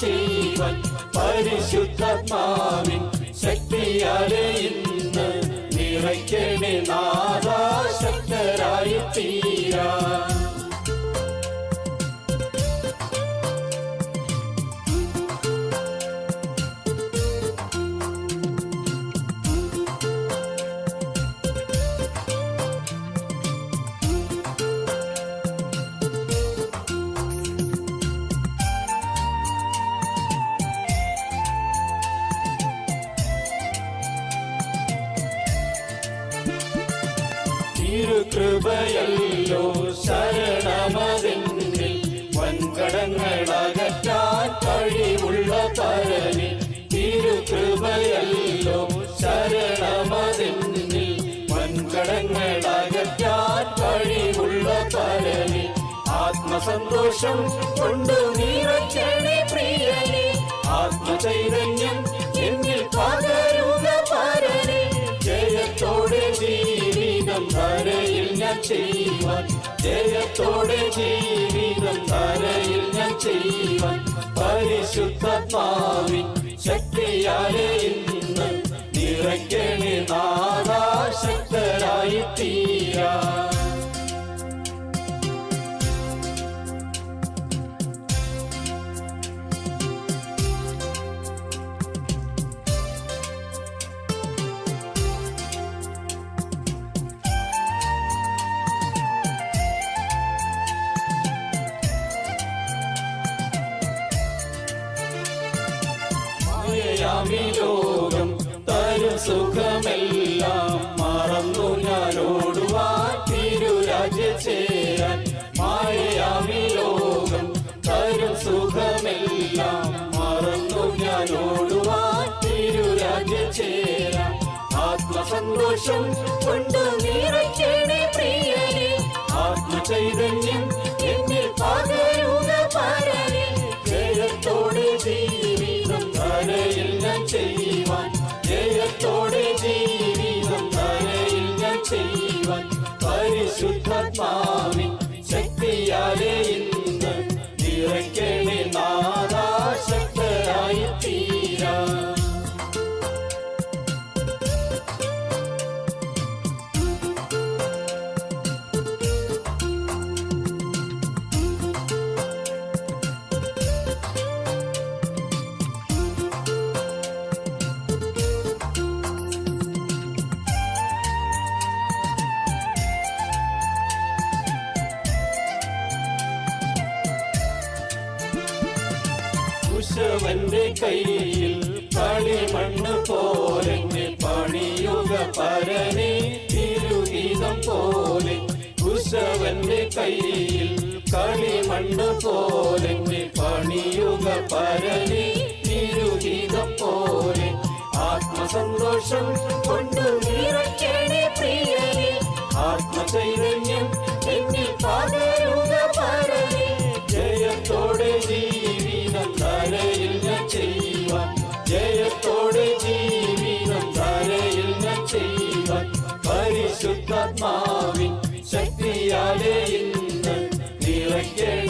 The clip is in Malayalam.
ചെയ്യുവാൻ പരിശുദ്ധാത്മാവിൻ ശക്തിയാലെ ഇന്ന് നിറയ്ക്കണേ നാദാശക്തരായി തീരാ തിരുകൃപയല്ലോ ശരണമതെന്നിൽ വൻകടങ്ങളകറ്റാൻ കഴിവുള്ള പരനി തിരുകൃപയല്ലോ ശരണമതെന്നിൽ വൻകടങ്ങളകറ്റാൻ കഴിവുള്ള പരനിൽ ആത്മസന്തോഷം കൊണ്ടു നീറച്ചണി പ്രിയനെ. ആത്മചൈതന്യം ഞാൻ ചെയ്യുവാൻ ജയത്തോടെ ജീവിതം ധരയിൽ ഞാൻ ചെയ്യുവാൻ. പരിശുദ്ധാത്മാവിൻ ശക്തിയാലെ ഇന്ന് നിറയ്ക്കണേ നാദാശക്തരായി തീരാ മായയാമി ലോകം തരും സുഖമെല്ലാം മറന്നു ഞാനോടുവാൻ തിരുരാജ ചേരാൻ. മായയാമി ലോകം തരും സുഖമെല്ലാം മറന്നു ഞാനോടുവാൻ തിരുരാജ ചേരാൻ. ആത്മസന്തോഷം കൊണ്ട് നിറയ്ക്കണേ ചെയ്യുവാൻ ജയത്തോടെ ജീവിതം ധരയിൽ ഞാൻ ചെയ്യുവാൻ. പരിശുദ്ധാത്മാവിൻ ശക്തിയാലേ ഇന്ന് നിറയ്ക്കണേ കുശവന്റെ കയ്യിൽ കളിമണ്ണ് പോലെന്നെ പണിയുക പരനെ. തിരുഗീതം പോലെ കുശവന്റെ കയ്യിൽ കളിമണ്ണ് പോലെന്നെ പണിയുക പരനെ. തിരുഗീതം പോലെ ആത്മസന്തോഷം കൊണ്ട് ആത്മചൈതന്യം ആത്മാവിൻ ശക്തിയാലേ ഇന്ന് നിറയ്ക്കണേ